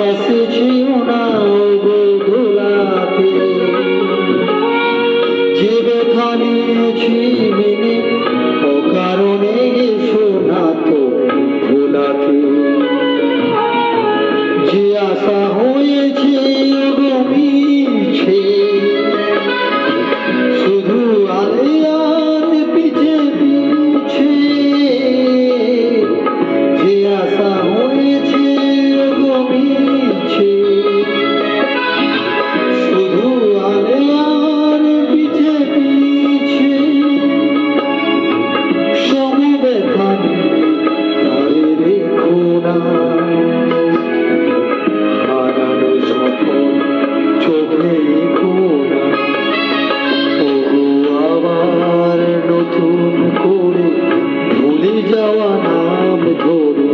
কাছে ছিও না গো ধুলাতে যে ব্যথা নিয়েছি রেখো না ওগো আবার নতুন করে ভুলে যাওয়া নাম ধরে